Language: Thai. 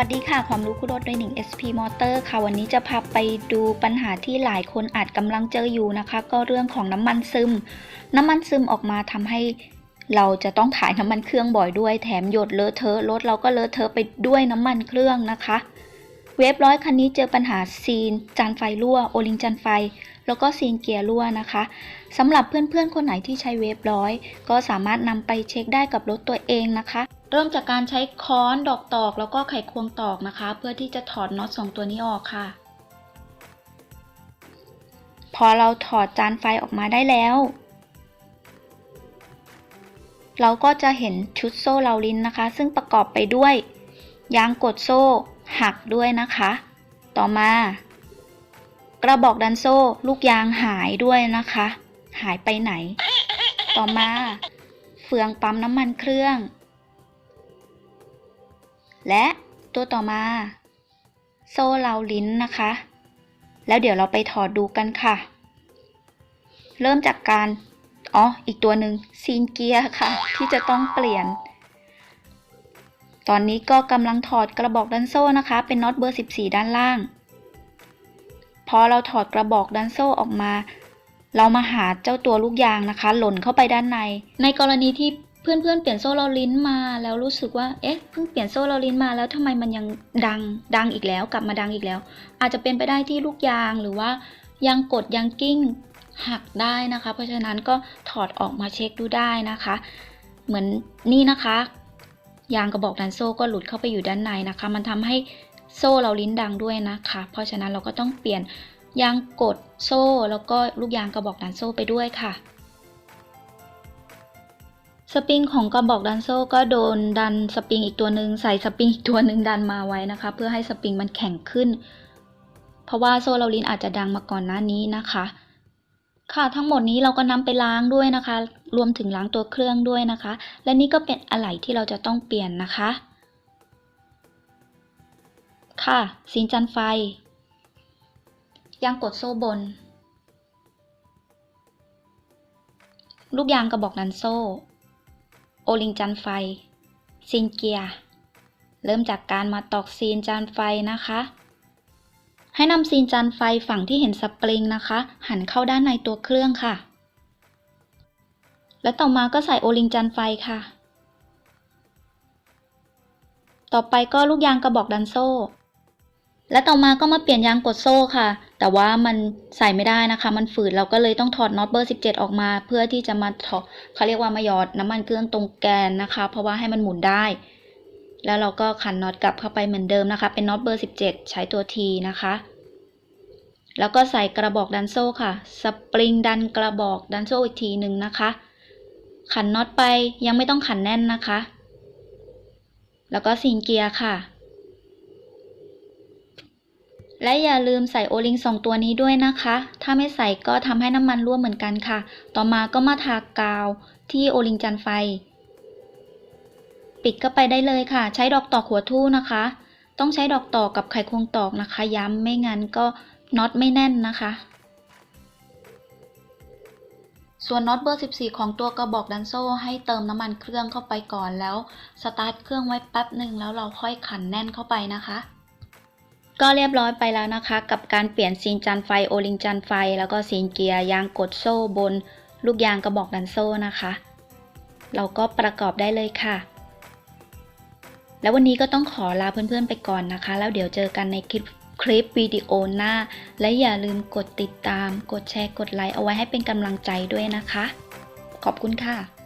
สวัสดีค่ะ ความรู้คู่รถด้วยหนิง SP Motor ค่ะ วันนี้จะพาไปดูปัญหาที่หลายคนอาจกำลังเจออยู่นะคะ ก็เรื่องของน้ำมันซึม น้ำมันซึมออกมาทำให้เราจะต้องถ่ายน้ำมันเครื่องบ่อยด้วย แถมหยดเลอะเทอะรถเราก็เลอะเทอะไปด้วยน้ำมันเครื่องนะคะ เวฟร้อยคันนี้เจอปัญหาซีน จานไฟรั่ว โอลิงจานไฟ แล้วก็ซีนเกียร์รั่วนะคะสำหรับเพื่อนๆคนไหนที่ใช้เวฟร้อยก็สามารถนำไปเช็คได้กับรถตัวเองนะคะ เริ่มจากการใช้ค้อนดอกตอกแล้วก็ไขควงตอกนะคะ เพื่อที่จะถอดน็อตสองตัวนี้ออกค่ะ พอเราถอดจานไฟออกมาได้แล้ว เราก็จะเห็นชุดโซ่เราลินนะคะ ซึ่งประกอบไปด้วย ยางกดโซ่ หักด้วยนะคะ ต่อมา กระบอกดันโซ่ ลูกยางหายด้วยนะคะ หายไปไหน ต่อมา เฟืองปั๊มน้ำมันเครื่อง และตัวต่อมา โซ่เราลิ้นนะคะ แล้วเดี๋ยวเราไปถอดดูกันค่ะ เริ่มจากการอ๋ออีกตัวหนึ่งซีนเกียร์ค่ะ ที่จะต้องเปลี่ยน ตอนนี้ก็กำลังถอดกระบอกดันโซ่นะคะ เป็นน็อตเบอร์ 14 ด้านล่าง พอเราถอดกระบอกดันโซ่ออกมา เรามาหาเจ้าตัวลูกยางนะคะ หล่นเข้าไปด้านใน ในกรณีที่ เพื่อนๆเปลี่ยนโซ่เราลิ้นมาแล้วรู้สึกว่า เอ๊ะ เพิ่งเปลี่ยนโซ่เราลิ้นมาแล้วทำไมมันยังดัง ดังอีกแล้ว กลับมาดังอีกแล้ว อาจจะเป็นไปได้ที่ลูกยางหรือว่ายางกดยางกิ้งหักได้นะคะ เพราะฉะนั้นก็ถอดออกมาเช็คดูได้นะคะ เหมือนนี่นะคะ ยางกระบอกดันโซ่ก็หลุดเข้าไปอยู่ด้านในนะคะ มันทำให้โซ่เราลิ้นดังด้วยนะคะ เพราะฉะนั้นเราก็ต้องเปลี่ยนยางกดโซ่แล้วก็ลูกยางกระบอกดันโซ่ไปด้วยค่ะ สปริงของกระบอกดันโซ่ก็โดนดันสปริงอีกตัวหนึ่งใส่สปริงอีกตัวหนึ่งดันมาไว้นะคะ เพื่อให้สปริงมันแข็งขึ้น เพราะว่าโซ่เราลินอาจจะดังมาก่อนหน้านี้นะคะ ค่ะทั้งหมดนี้เราก็นำไปล้างด้วยนะคะ รวมถึงล้างตัวเครื่องด้วยนะคะ และนี่ก็เป็นอะไหล่ที่เราจะต้องเปลี่ยนนะคะ ค่ะซีนจันไฟยางกดโซ่บน ลูกยางกระบอกดันโซ่ โอลิงจันไฟซีนเกีย เริ่มจากการมาตอกซีนจานไฟนะคะ ให้นำซีนจานไฟฝั่งที่เห็นสปริงนะคะ หันเข้าด้านในตัวเครื่องค่ะ และต่อมาก็ใส่โอลิงจานไฟค่ะ ต่อไปก็ลูกยางกระบอกดันโซ่ และต่อมาก็มาเปลี่ยนยางกดโซ่ค่ะ แต่ว่ามันใส่ไม่ได้นะคะ มันฝืดเราก็เลยต้องถอดน็อตเบอร์ 17 ออกมา เพื่อที่จะมาถอดเขาเรียกว่ามาหยอดน้ำมันเครื่องตรงแกนนะคะ เพราะว่าให้มันหมุนได้ แล้วเราก็ขันน็อตกลับเข้าไปเหมือนเดิมนะคะ เป็นน็อตเบอร์ 17 ใช้ตัว T นะคะ แล้วก็ใส่กระบอกดันโซ่ค่ะ สปริงดันกระบอกดันโซ่อีกทีหนึ่งนะคะ ขันน็อตไปยังไม่ต้องขันแน่นนะคะ แล้วก็ซีนเกียร์ค่ะ และอย่าลืมใส่โอลิงสองตัวนี้ด้วยนะคะ ถ้าไม่ใส่ก็ทำให้น้ำมันรั่วเหมือนกันค่ะ ต่อมาก็มาทากาวที่โอลิงจันไฟ ปิดก็ไปได้เลยค่ะ ใช้ดอกตอกหัวทู่นะคะ ต้องใช้ดอกตอกกับไขควงตอกนะคะ ย้ำไม่งั้นก็น็อตไม่แน่นนะคะ ส่วนน็อตเบอร์ 14 ของตัวกระบอกดันโซ่ให้เติมน้ำมันเครื่องเข้าไปก่อนแล้ว สตาร์ทเครื่องไว้แป๊บหนึ่งแล้วเราค่อยขันแน่นเข้าไปนะคะ ก็เรียบร้อยไปแล้วนะคะ กับการเปลี่ยนซีนจานไฟโอลิงจานไฟ แล้วก็ซีนเกียร์ยางกดโซ่บน ลูกยางกระบอกดันโซ่นะคะ เราก็ประกอบได้เลยค่ะ แล้ววันนี้ก็ต้องขอลาเพื่อนๆไปก่อนนะคะ แล้วเดี๋ยวเจอกันในคลิปคลิปวิดีโอหน้า และอย่าลืมกดติดตาม กดแชร์ กดไลค์เอาไว้ให้เป็นกำลังใจด้วยนะคะ ขอบคุณค่ะ